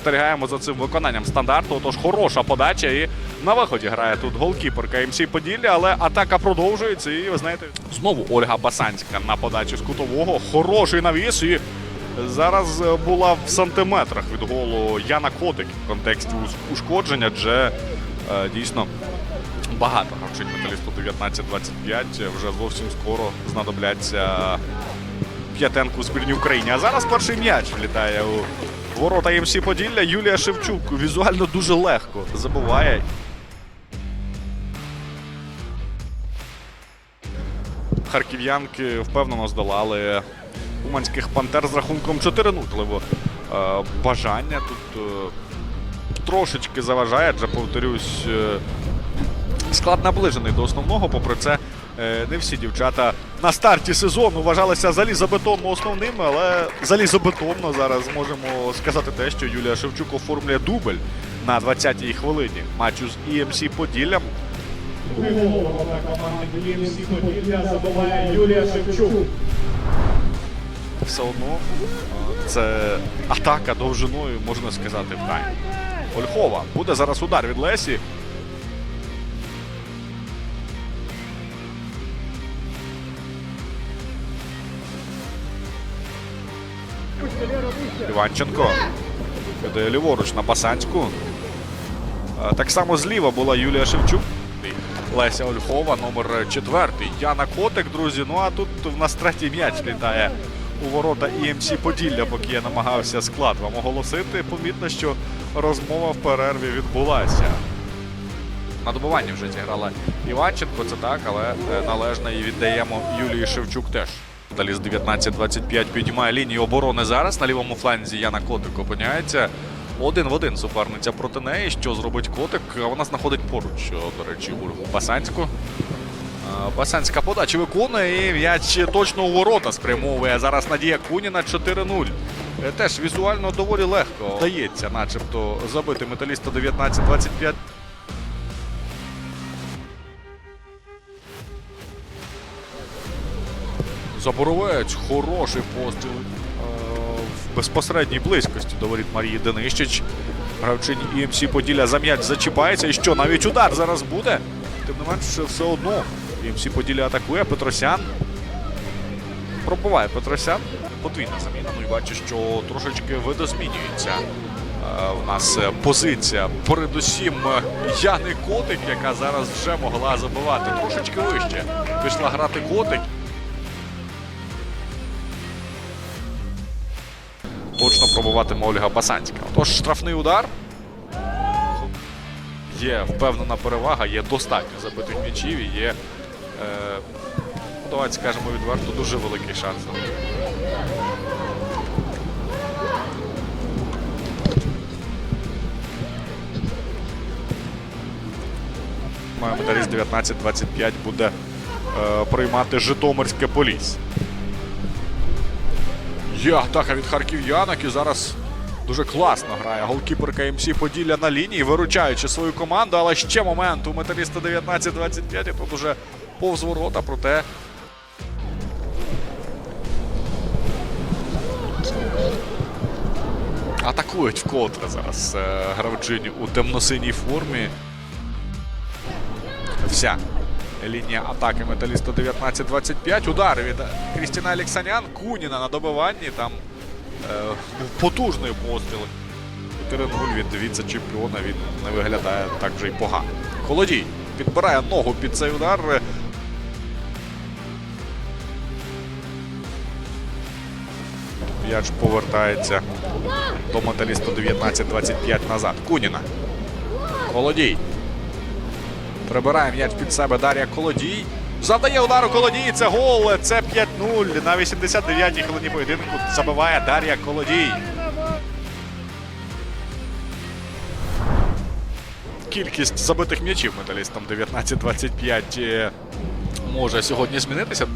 спостерігаємо за цим виконанням стандарту. Тож хороша подача. І на виході грає тут голкіпер КМС Поділля, але атака продовжується. І ви знаєте, знову Ольга Басанська на подачі з кутового. Хороший навіс. І зараз е, була в сантиметрах від голу Яна Котик в контексті ушкодження, адже е, дійсно. Багато гравчить металісту 19-25. Вже зовсім скоро знадобляться п'ятенку збірні України. А зараз перший м'яч влітає у ворота МС Поділля. Юлія Шевчук візуально дуже легко забуває. Харків'янки впевнено здолали уманських пантер з рахунком 4-0. Можливо, е, бажання тут е, трошечки заважає, адже повторюсь. е, Склад наближений до основного. Попри це, не всі дівчата на старті сезону вважалися залізобетонно основними, але залізобетонно зараз можемо сказати те, що Юлія Шевчук оформлює дубль на 20-й хвилині матчу з EMC Поділлям. Голова команди КМС Поділля забуває Юлія Шевчук. Все одно е, це атака довжиною, можна сказати, в тайм. Ольхова буде зараз удар від Лесі. Іванченко віддає ліворуч на Басанську. Так само зліва була Юлія Шевчук. Леся Ольхова, номер четвертий. Яна Котик, друзі. Ну а тут в нас третій м'яч літає у ворота ІМС Поділля, поки я намагався склад вам оголосити. Помітно, що розмова в перерві відбулася. На добуванні вже зіграла Іванченко, це так, але е, належно і віддаємо Юлії Шевчук теж. Далі з 19-25 піднімає лінію оборони зараз. На лівому фланзі Яна Котик опиняється. Один в один суперниця проти неї. Що зробить Котик? Вона знаходить поруч, до речі, Ольгу Басанську. Басанська подача виконує і м'яч точно у ворота спрямовує. Зараз Надія Куніна 4-0. Е, Теж візуально доволі легко вдається, начебто, забити металіста 19-25. Заборовець, хороший постріл е, в безпосередній близькості до Марії Денищич. Гравчині ІМС Поділля за м'яч зачіпається. І що, навіть удар зараз буде. Тим не менш, все одно ІМС Поділля атакує. Петросян пробуває Петросян. Подвійна заміна. Ну і бачу, що трошечки видозмінюється. У нас е, позиція. Передусім Яни Котик, яка зараз вже могла забивати. Трошечки вище. Пішла грати Котик. Точно пробуватиме Ольга Басанська. Отож, штрафний удар. Є впевнена перевага, є достатньо забитих м'ячів і є, е, давайте скажемо відверто, дуже великий шанс. Має металіст 19-25 буде е, приймати Житомирське Поліс. Є атака від харків'янок і зараз дуже класно грає голкіперка МС Поділля на лінії, виручаючи свою команду, але ще момент у металіста 19-25 і тут уже повз ворота, проте. Атакують вкотре зараз е, гравчині у темно-синій формі. Вся лінія атаки металіста 19-25. Удари від Крістіна Олексанян. Куніна на добиванні. Там е, потужний постріл. 4-0 від віце-чемпіона. Він не виглядає так вже й погано. Холодій підбирає ногу під цей удар. М'яч повертається до металіста 19-25 назад. Куніна. Колодій. Прибирає м'яч під себе Дар'я Колодій. Завдає удару Колодій. Це гол. Це 5-0. На 89-й хвилині поєдинку забиває Дар'я Колодій. Кількість забитих м'ячів металістам 19-25 е, може сьогодні змінитися.